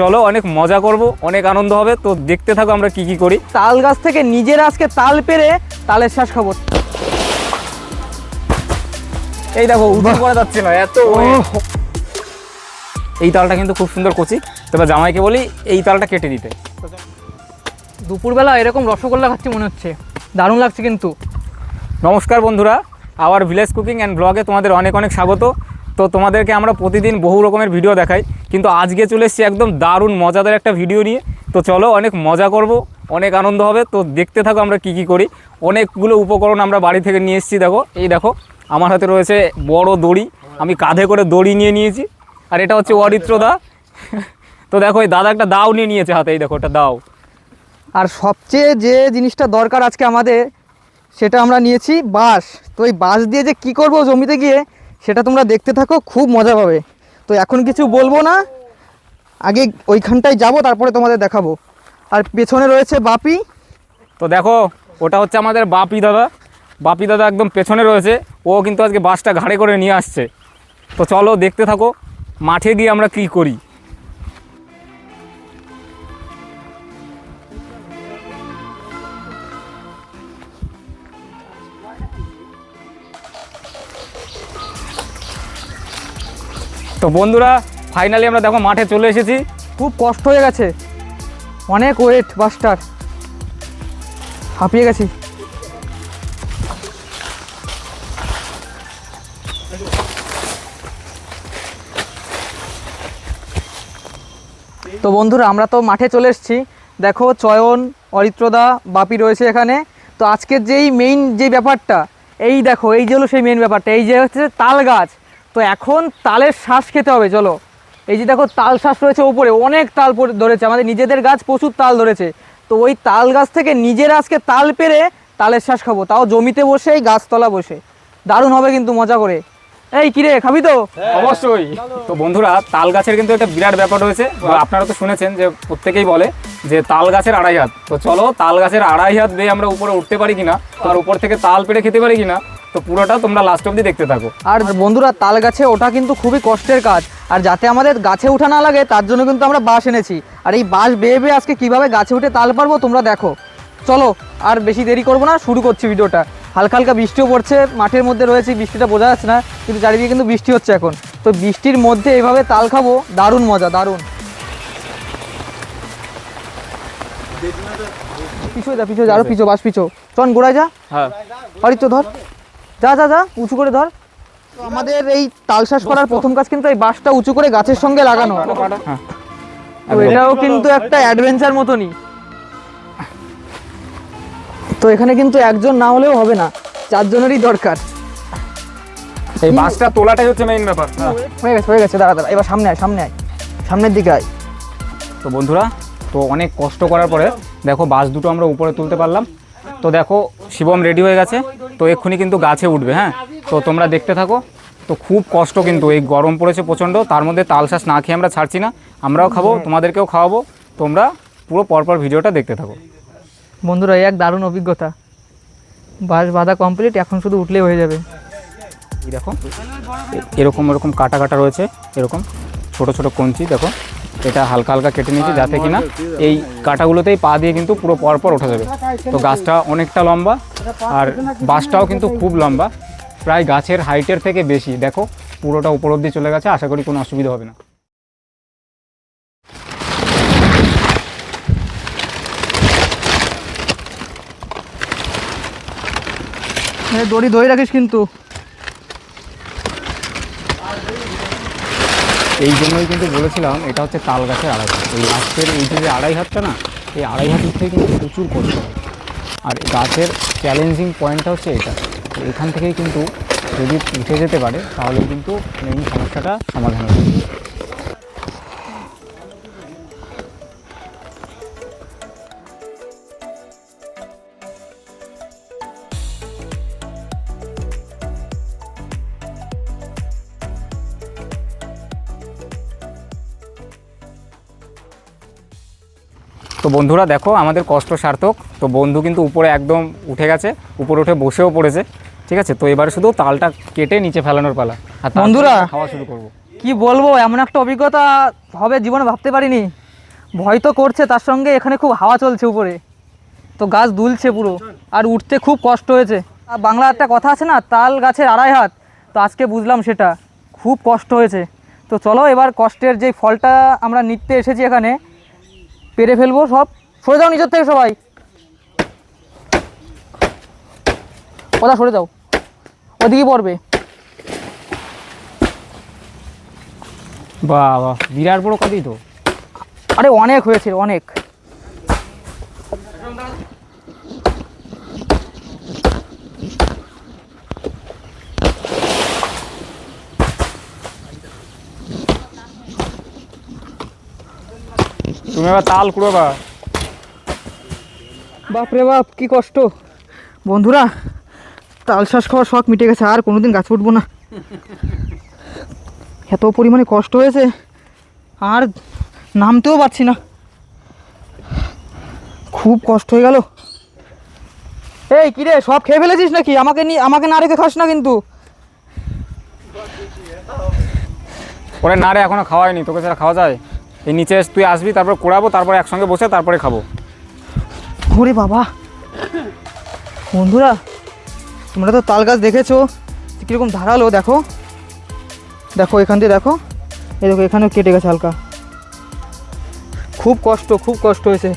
চলো অনেক মজা করব অনেক আনন্দ হবে তো দেখতে থাকো আমরা কি কি করি। তাল গাছ থেকে নিজের আজকে তাল পেরে তালের শ্বাস খাব। এই দেখো উঠে করা যাচ্ছে না এত এই তালটা কিন্তু খুব সুন্দর কচি। তবে জামাইকে বলি এই তালটা কেটে দিতে। দুপুরবেলা এরকম রসগোল্লা খাচ্ছি মনে হচ্ছে। দারুণ লাগছে কিন্তু। নমস্কার বন্ধুরা আওয়ার ভিলেজ কুকিং অ্যান্ড ব্লগে তোমাদের অনেক অনেক স্বাগত। তো তোমাদেরকে আমরা প্রতিদিন বহু রকমের ভিডিও দেখাই, কিন্তু আজকে চলে এসেছি একদম দারুণ মজাদার একটা ভিডিও নিয়ে। তো চলো অনেক মজা করব, অনেক আনন্দ হবে। তো দেখতে থাকো আমরা কি কি করি। অনেকগুলো উপকরণ আমরা বাড়ি থেকে নিয়ে এসেছি, দেখো। এই দেখো, আমার হাতে রয়েছে বড় দড়ি। আমি কাঁধে করে দড়ি নিয়ে নিয়েছি। আর এটা হচ্ছে অরিত্র দা। তো দেখো, এই দাদা একটা দাও নিয়ে নিয়েছে হাতে, এই দেখো, একটা দাও। আর সবচেয়ে যে জিনিসটা দরকার আজকে আমাদের, সেটা আমরা নিয়েছি বাঁশ। তো এই বাঁশ দিয়ে যে কি করব জমিতে গিয়ে সেটা তোমরা দেখতে থাকো, খুব মজা পাবে। তো এখন কিছু বলব না। আগে ওইখানটায় যাব, তারপরে তোমাদের দেখাবো। আর পেছনে রয়েছে বাপি। তো দেখো, ওটা হচ্ছে আমাদের বাপি দাদা। বাপি দাদা একদম পেছনে রয়েছে। ও কিন্তু আজকে বাসটা ঘাড়ে করে নিয়ে আসছে। তো চলো দেখতে থাকো, মাঠে গিয়ে আমরা কি করি। তো বন্ধুরা ফাইনালি আমরা দেখো মাঠে চলে এসেছি। খুব কষ্ট হয়ে গেছে। অনেক ওয়েট বাসটার হাঁপিয়ে গেছি। তো বন্ধুরা, আমরা তো মাঠে চলে এসেছি। দেখো, চয়ন, অরিত্রদা, বাপি রয়েছে এখানে। তো আজকের যেই মেইন যে ব্যাপারটা, এই দেখো, এই যে হলো সেই মেইন ব্যাপারটা। এই যে হচ্ছে তাল গাছ। তো এখন তালের শ্বাস খেতে হবে, চলো। এই যে দেখো, তাল শ্বাস রয়েছে ওপরে অনেক তাল ধরেছে, আমাদের নিজেদের গাছ প্রচুর তাল ধরেছে। তো ওই তাল গাছ থেকে নিজের আজকে তাল পেরে তালের শ্বাস খাব, তাও জমিতে বসে এই গাছতলা বসে। দারুণ হবে কিন্তু মজা করে। এই কিরে, খাবি তো? অবশ্যই। তো বন্ধুরা, তাল গাছের কিন্তু একটা বিরাট ব্যাপার রয়েছে। আপনারা তো শুনেছেন যে প্রত্যেকেই বলে যে তাল গাছের আড়াই হাত। তো চলো, তাল গাছের আড়াই হাত বেয়ে আমরা উপরে উঠতে পারি কিনা আর উপর থেকে তাল পেড়ে খেতে পারি কিনা তো পুরোটা তোমরা লাস্ট অব্দি দেখতে থাকো। আর বন্ধুরা তাল গাছে ওটা কিন্তু খুবই কষ্টের কাজ। আর যাতে আমাদের গাছে ওঠা না লাগে তার জন্য কিন্তু আমরা বাঁশ এনেছি। আর এই বাঁশ বেয়ে বেয়ে আজকে কীভাবে গাছে উঠে তাল পারব তোমরা দেখো। চলো আর বেশি দেরি করব না শুরু করছি ভিডিওটা। হালকা হালকা বৃষ্টিও পড়ছে মাঠের মধ্যে রয়েছে বৃষ্টিটা বোঝা যাচ্ছে না কিন্তু চারিদিকে কিন্তু বৃষ্টি হচ্ছে এখন। তো বৃষ্টির মধ্যে এভাবে তাল খাব দারুণ মজা দারুণ। পিছু যা পিছু যা আরও পিছু বাস পিছু চন গোড়ায় যা। হ্যাঁ। অরিত্র ধর। যা যা যা উঁচু করে ধর। আমাদের এই তাল করার প্রথম কাজ কিন্তু এই বাঁশটা উঁচু করে গাছের সঙ্গে লাগানো। হ্যাঁ। তো এটাও কিন্তু একটা অ্যাডভেঞ্চার মতনই। তো এখানে কিন্তু একজন না হলেও হবে না চারজনেরই দরকার। এই বাঁশটা তোলাটাই হচ্ছে মেইন ব্যাপার। হ্যাঁ। হয়ে গেছে হয়ে গেছে দাঁড়া দাঁড়া এবার সামনে আয় সামনে আয় সামনের দিকে আয়। তো বন্ধুরা তো অনেক কষ্ট করার পরে দেখো বাস দুটো আমরা উপরে তুলতে পারলাম। তো দেখো শিবম রেডি হয়ে গেছে। তো এক্ষুনি কিন্তু গাছে উঠবে হ্যাঁ? তো তোমরা দেখতে থাকো। তো খুব কষ্ট কিন্তু এই গরম পড়েছে প্রচণ্ড তার মধ্যে তাল শ্বাস না খেয়ে আমরা ছাড়ছি না। আমরাও খাব তোমাদেরকেও খাওয়াবো। তোমরা পুরো পরপর ভিডিওটা দেখতে থাকো। বন্ধুরা এই এক দারুণ অভিজ্ঞতা। বাঁশ বাঁধা কমপ্লিট এখন শুধু উঠলেই হয়ে যাবে। এই দেখো এরকম এরকম কাটা কাটা রয়েছে এরকম ছোট ছোট কঞ্চি দেখো। এটা হালকা হালকা কেটে নিয়েছি যাতে কিনা এই কাটাগুলোতেই পা দিয়ে কিন্তু পুরো পরপর ওঠা যাবে। তো গাছটা অনেকটা লম্বা আর বাসটাও কিন্তু খুব লম্বা। প্রায় গাছের হাইটের থেকে বেশি। দেখো পুরোটা উপর অব্দি চলে গেছে আশা করি কোনো অসুবিধা হবে না। দড়ি ধরে রাখিস কিন্তু। এই জন্যই কিন্তু বলেছিলাম এটা হচ্ছে তাল গাছের আড়াই হাত। এই গাছের এই যে আড়াই হাতটা না এই আড়াই হাত থেকে কিন্তু প্রচুর কষ্ট হয়। আর গাছের চ্যালেঞ্জিং পয়েন্টটা হচ্ছে এটা। তো এখান থেকেই কিন্তু যদি উঠে যেতে পারে, তাহলে কিন্তু মেইন সমস্যাটা সমাধান হবে তো বন্ধুরা দেখো আমাদের কষ্ট সার্থক। তো বন্ধু কিন্তু উপরে একদম উঠে গেছে উপরে উঠে বসেও পড়েছে ঠিক আছে? তো এবারে শুধু তালটা কেটে নিচে ফেলানোর পালা আর বন্ধুরা। খাওয়া শুরু করব। কি বলব এমন একটা অভিজ্ঞতা হবে জীবনে ভাবতে পারিনি। ভয় তো করছে তার সঙ্গে এখানে খুব হাওয়া চলছে উপরে। তো গাছ দুলছে পুরো আর উঠতে খুব কষ্ট হয়েছে। আর বাংলা একটা কথা আছে না তাল গাছের আড়াই হাত তো আজকে বুঝলাম সেটা। খুব কষ্ট হয়েছে। তো চলো এবার কষ্টের যে ফলটা আমরা নিতে এসেছি এখানে পেরে ফেলব সব সরে যাও নিজের থেকে সবাই। ওটা সরে যাও। ওদিকে পড়বে। বাবা বাহ বিরাট বড় কাঁদি তো। আরে অনেক হয়েছে অনেক। তুমি এবার তাল কুড়োবা। বাপরে বাপ কি কষ্ট। বন্ধুরা তাল শ্বাস খাওয়ার শখ মিটে গেছে আর কোনোদিন গাছ উঠবো না। এত পরিমাণে কষ্ট হয়েছে আর নামতেও পারছি না। খুব কষ্ট হয়ে গেল। এই কিরে সব খেয়ে ফেলেছিস নাকি? আমাকে নিয়ে আমাকে না রেখে খাস না কিন্তু। ওরে না রে এখনও খাওয়াইনি তোকে সেটা খাওয়া যায়? এই নিচে তুই আসবি, তারপর কুড়াবো, তারপর একসঙ্গে বসে তারপরে খাব। ওরে বাবা! বন্ধুরা, তোমরা তো তাল গাছ দেখেছ কীরকম ধারালো, দেখো। দেখো এখান দিয়ে, দেখো। এই দেখো, এখানেও কেটে গেছে হালকা। খুব কষ্ট খুব কষ্ট হয়েছে।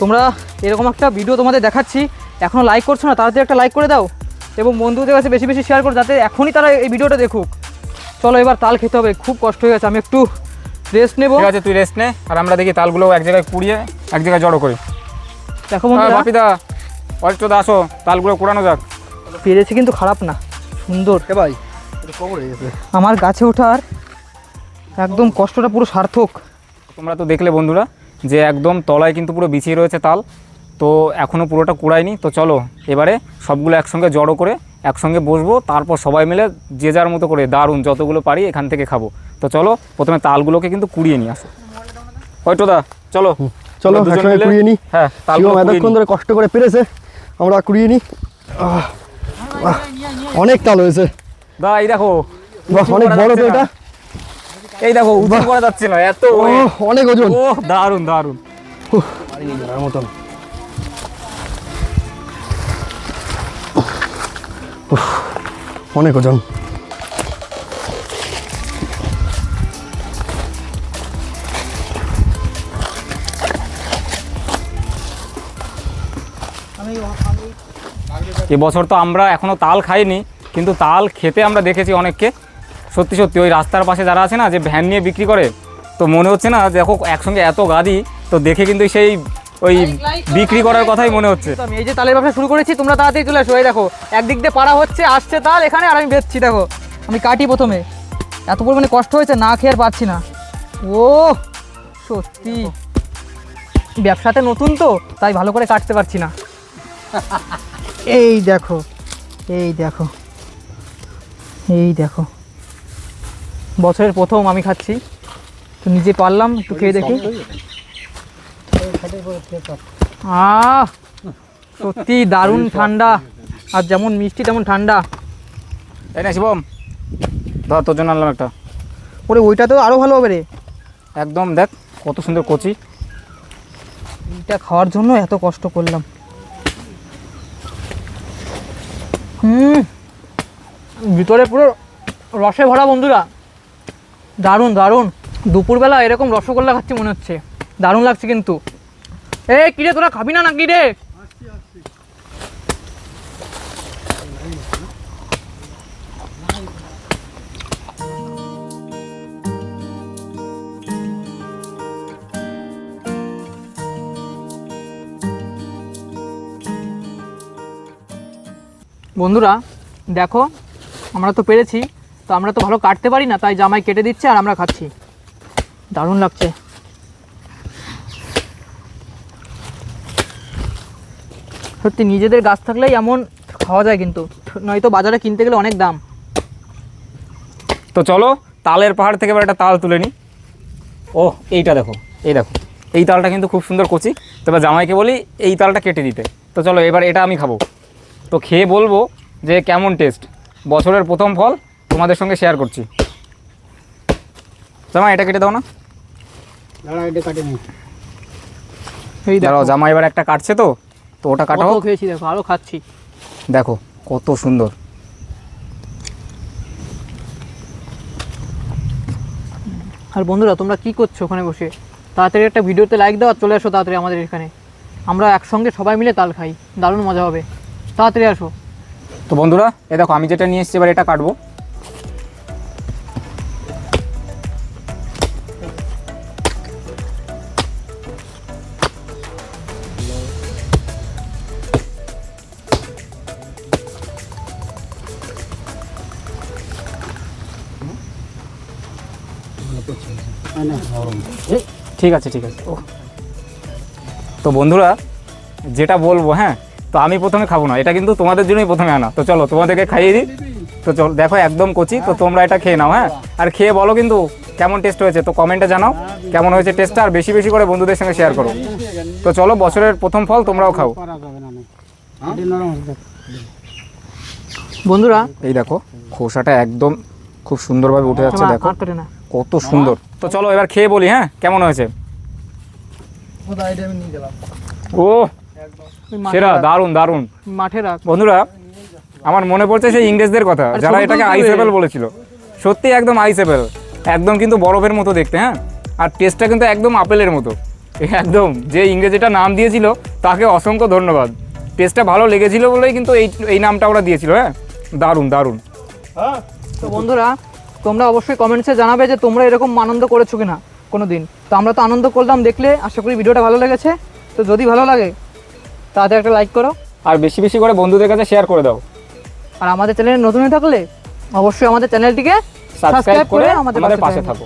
তোমরা এরকম একটা ভিডিও তোমাদের দেখাচ্ছি এখনও লাইক করছ না, তাড়াতাড়ি একটা লাইক করে দাও, এবং বন্ধুদের কাছে বেশি বেশি শেয়ার করো, যাতে এখনই তারা এই ভিডিওটা দেখুক। চলো, এবার তাল খেতে হবে, খুব কষ্ট হয়ে গেছে, আমি একটু রেস্ট নেব। ঠিক আছে তুই রেস্ট নে আর আমরা দেখি তালগুলো এক জায়গায় কুড়িয়ে এক জায়গায় জড়ো করি। দেখো হ্যাঁ, বন্ধুরা বাপিদা অরিত্রদা আসো তালগুলো কুড়ানো যাক। পেরেছে কিন্তু খারাপ না সুন্দর। হে ভাই এটা কবর হয়ে গেছে। আমার গাছে ওঠার একদম কষ্টটা পুরো সার্থক। তোমরা তো দেখলে বন্ধুরা যে একদম তলায় কিন্তু পুরো বিছিয়ে রয়েছে তাল। তো এখনও পুরোটা কুড়ায়নি তো চলো এবারে সবগুলো একসঙ্গে জড়ো করে একসঙ্গে বসবো তারপর সবাই মিলে যে যার মতো করে দারুণ যতগুলো পারি এখান থেকে খাব। তো চলো প্রথমে তালগুলোকে কিন্তু কুড়িয়ে নিয়ে আসো। হয়তো ওইটোদা চলো। চলো একসঙ্গে কুড়িয়ে নিই হ্যাঁ এতক্ষণ ধরে কষ্ট করে পেরেছে আমরা কুড়িয়ে নিই অনেক তাল হয়েছে। দা এই দেখো অনেক বড় তো এটা। এই দেখো উঁচু করা যাচ্ছে না এত অনেক ওজন। ও দারুণ দারুণ। মতন। অনেক ওজন। এবছর তো আমরা এখনও তাল খাইনি, কিন্তু তাল খেতে আমরা দেখেছি অনেককে। সত্যি সত্যি, ওই রাস্তার পাশে যারা আছে না, যে ভ্যান নিয়ে বিক্রি করে, তো মনে হচ্ছে না, দেখো, একসঙ্গে এত গাদি, তো দেখে কিন্তু সেই ওই বিক্রি করার কথাই মনে হচ্ছে। আমি এই যে তালের ব্যবসা শুরু করেছি তোমরা তাড়াতাড়ি চলে আসো। এই দেখো একদিক দিয়ে পাড়া হচ্ছে আসছে তাল এখানে আর আমি বেচছি দেখো। আমি কাটি প্রথমে। এত পরিমাণে কষ্ট হয়েছে না খেয়ে আর পাচ্ছি না। ও সত্যি। ব্যবসাতে নতুন তো তাই ভালো করে কাটতে পারছি না। এই দেখো এই দেখো এই দেখো। বছরের প্রথম আমি খাচ্ছি। তো নিজে পারলাম একটু খেয়ে দেখি। আহ সত্যি দারুণ ঠান্ডা। আর যেমন মিষ্টি তেমন ঠান্ডা। তাই না শিবম ধর তোর জন্য আনলাম একটা। ওরে ওইটা তো আরও ভালো হবে রে। একদম দেখ কত সুন্দর কচি। এইটা খাওয়ার জন্য এত কষ্ট করলাম। হুম ভিতরে পুরো রসে ভরা বন্ধুরা। দারুণ দারুণ। দুপুরবেলা এরকম রসগোল্লা খাচ্ছি মনে হচ্ছে। দারুণ লাগছে কিন্তু। এ কিরে তোরা খাবি না নাকি রে? বন্ধুরা, দেখো, আমরা তো পেরেছি, তো আমরা তো ভালো কাটতে পারি না, তাই জামাই কেটে দিচ্ছে আর আমরা খাচ্ছি। দারুণ লাগছে। সত্যি নিজেদের গাছ থাকলেই এমন খাওয়া যায় কিন্তু। নয়তো বাজারে কিনতে গেলে অনেক দাম। তো চলো তালের পাহাড় থেকে এবার একটা তাল তুলে নিই। ও এইটা দেখো এই দেখো। এই তালটা কিন্তু খুব সুন্দর কচি। তবে জামাইকে বলি এই তালটা কেটে দিতে। তো চলো এবার এটা আমি খাব। তো খেয়ে বলব যে কেমন টেস্ট বছরের প্রথম ফল তোমাদের সঙ্গে শেয়ার করছি। জামাই এটা কেটে দাও না। দাঁড়া কাটে নি। এই দাঁড়াও দেখো। জামা এবার একটা কাটছে তো। তো ওটা কাটা হোক খেয়েছি দেখো আরও খাচ্ছি। দেখো কত সুন্দর। আর বন্ধুরা তোমরা কি করছ ওখানে বসে? তাড়াতাড়ি একটা ভিডিওতে লাইক দাও আর চলে আসো তাড়াতাড়ি আমাদের এখানে। আমরা একসঙ্গে সবাই মিলে তাল খাই দারুণ মজা হবে। তাড়াতাড়ি আসো। তো বন্ধুরা এ দেখো আমি যেটা নিয়ে এসেছি এবার এটা কাটবো। ঠিক আছে ঠিক আছে। ও তো বন্ধুরা যেটা বলব হ্যাঁ তো আমি প্রথমে খাব না এটা কিন্তু তোমাদের জন্যই প্রথমে আনা। তো চলো তোমাদেরকে খাইয়ে দিই। তো চল দেখো একদম কচি তো তোমরা এটা খেয়ে নাও হ্যাঁ। আর খেয়ে বলো কিন্তু কেমন টেস্ট হয়েছে? তো কমেন্টে জানাও কেমন হয়েছে টেস্টটা আর বেশি বেশি করে বন্ধুদের সঙ্গে শেয়ার করো। তো চলো বছরের প্রথম ফল তোমরাও খাও। বন্ধুরা এই দেখো খোসাটা একদম খুব সুন্দরভাবে উঠে যাচ্ছে দেখো। না কত সুন্দর। তো চলো এবার খেয়ে বলি হ্যাঁ? কেমন হয়েছে? ও সেরা রাখ, দারুণ দারুণ। মাঠে বন্ধুরা আমার মনে পড়ছে সেই ইংরেজদের কথা যারা এটাকে তুলতে আইস অ্যাপেল বলেছিল। সত্যি একদম আইস অ্যাপেল একদম কিন্তু বরফের মতো দেখতে হ্যাঁ? আর টেস্টটা কিন্তু একদম আপেলের মতো। একদম যে ইংরেজিটা নাম দিয়েছিল তাকে অসংখ্য ধন্যবাদ। টেস্টটা ভালো লেগেছিল বলেই কিন্তু এই এই নামটা ওরা দিয়েছিল হ্যাঁ? দারুণ দারুণ। তো বন্ধুরা তোমরা অবশ্যই কমেন্টসে জানাবে যে তোমরা এরকম আনন্দ করেছ কিনা কোনো দিন তো আমরা তো আনন্দ করলাম দেখলে আশা করি ভিডিওটা ভালো লেগেছে। তো যদি ভালো লাগে তাহলে একটা লাইক করো। আর বেশি বেশি করে বন্ধুদের কাছে শেয়ার করে দাও। আর আমাদের চ্যানেলে নতুন হয়ে থাকলে অবশ্যই আমাদের চ্যানেলটিকে সাবস্ক্রাইব করে আমাদের পাশে। থাকো।